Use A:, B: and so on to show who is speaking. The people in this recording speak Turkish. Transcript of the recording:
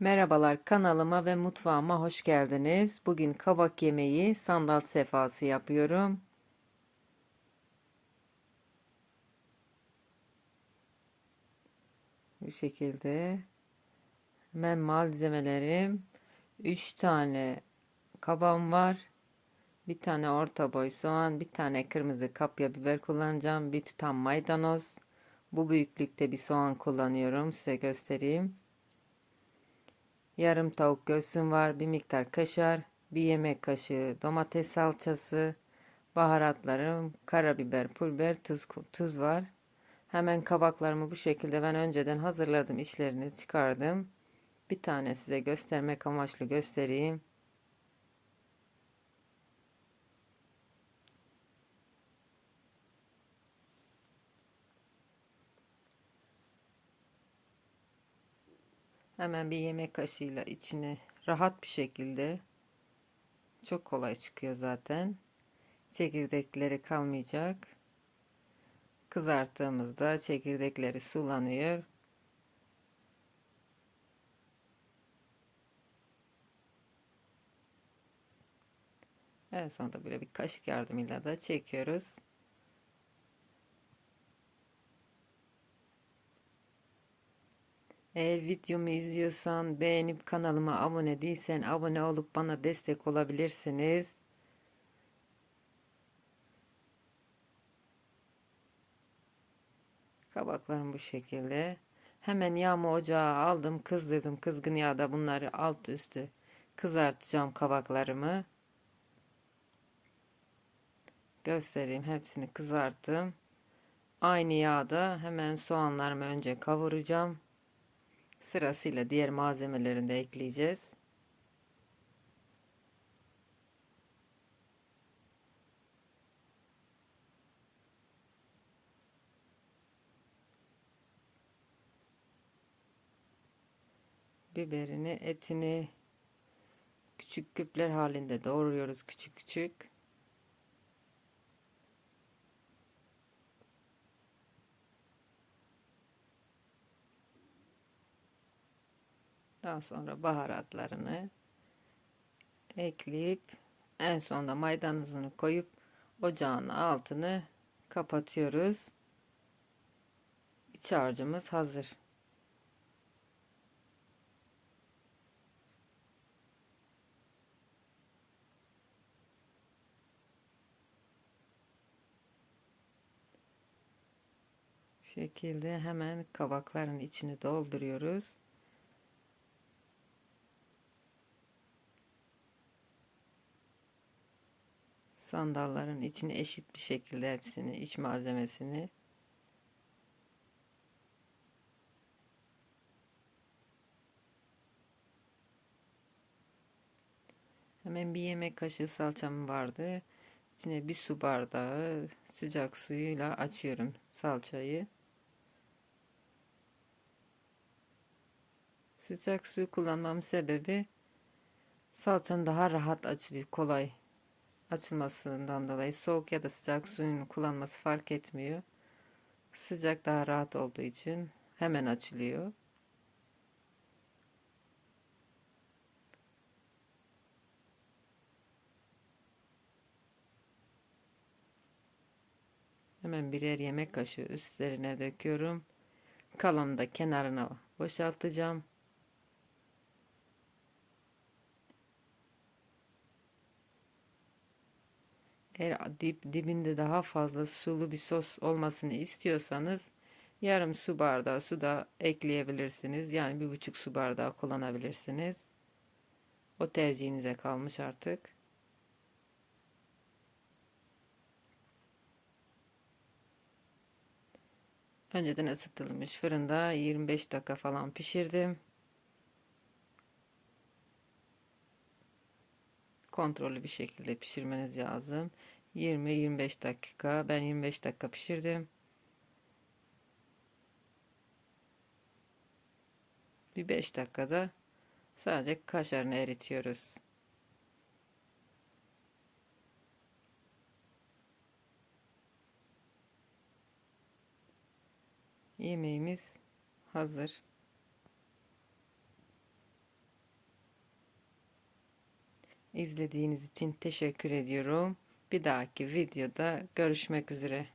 A: Merhabalar kanalıma ve mutfağıma hoş geldiniz. Bugün kabak yemeği sandal sefası yapıyorum. Bu şekilde. Hemen malzemelerim 3 tane kabağım var. Bir tane orta boy soğan, bir tane kırmızı kapya biber kullanacağım. Bir tutam maydanoz. Bu büyüklükte bir soğan kullanıyorum. Size göstereyim. Yarım tavuk göğsüm var. Bir miktar kaşar. Bir yemek kaşığı domates salçası. Baharatlarım, karabiber, pul biber, tuz, tuz var. Hemen kabaklarımı bu şekilde ben önceden hazırladım. işlerini çıkardım. Bir tane size göstermek amaçlı göstereyim. Hemen bir yemek kaşığıyla içine rahat bir şekilde çok kolay çıkıyor zaten. Çekirdekleri kalmayacak. Kızarttığımızda çekirdekleri sulanıyor. En sonunda böyle bir kaşık yardımıyla da çekiyoruz. Eğer videomu izliyorsan beğenip kanalıma abone değilsen abone olup bana destek olabilirsiniz. Kabaklarım bu şekilde. Hemen yağımı ocağa aldım, kızdırdım. Kızgın yağda bunları alt üstü kızartacağım kabaklarımı. Göstereyim hepsini kızarttım. Aynı yağda hemen soğanlarımı önce kavuracağım. Sırasıyla diğer malzemelerini de ekleyeceğiz. Biberini, etini küçük küpler halinde doğruyoruz küçük küçük. Daha sonra baharatlarını ekleyip en sonda maydanozunu koyup ocağın altını kapatıyoruz. İç harcımız hazır. şekilde hemen kabakların içini dolduruyoruz. Sandalların içine eşit bir şekilde hepsini iç malzemesini Hemen bir yemek kaşığı salçam vardı. İçine bir su bardağı sıcak suyuyla açıyorum salçayı. Sıcak suyu kullanmam sebebi salçanın daha rahat açılıyor, kolay açılmasından dolayı soğuk ya da sıcak suyun kullanması fark etmiyor. Sıcak daha rahat olduğu için hemen açılıyor. Hemen birer yemek kaşığı üstlerine döküyorum. Kalanı da kenarına boşaltacağım. Eğer dip, dibinde daha fazla sulu bir sos olmasını istiyorsanız yarım su bardağı su da ekleyebilirsiniz. Yani bir buçuk su bardağı kullanabilirsiniz. O tercihinize kalmış artık. Önceden ısıtılmış fırında 25 dakika falan pişirdim. Kontrollü bir şekilde pişirmeniz lazım. 20-25 dakika. Ben 25 dakika pişirdim. Bir 5 dakikada sadece kaşarını eritiyoruz. Yemeğimiz hazır. İzlediğiniz için teşekkür ediyorum. Bir dahaki videoda görüşmek üzere.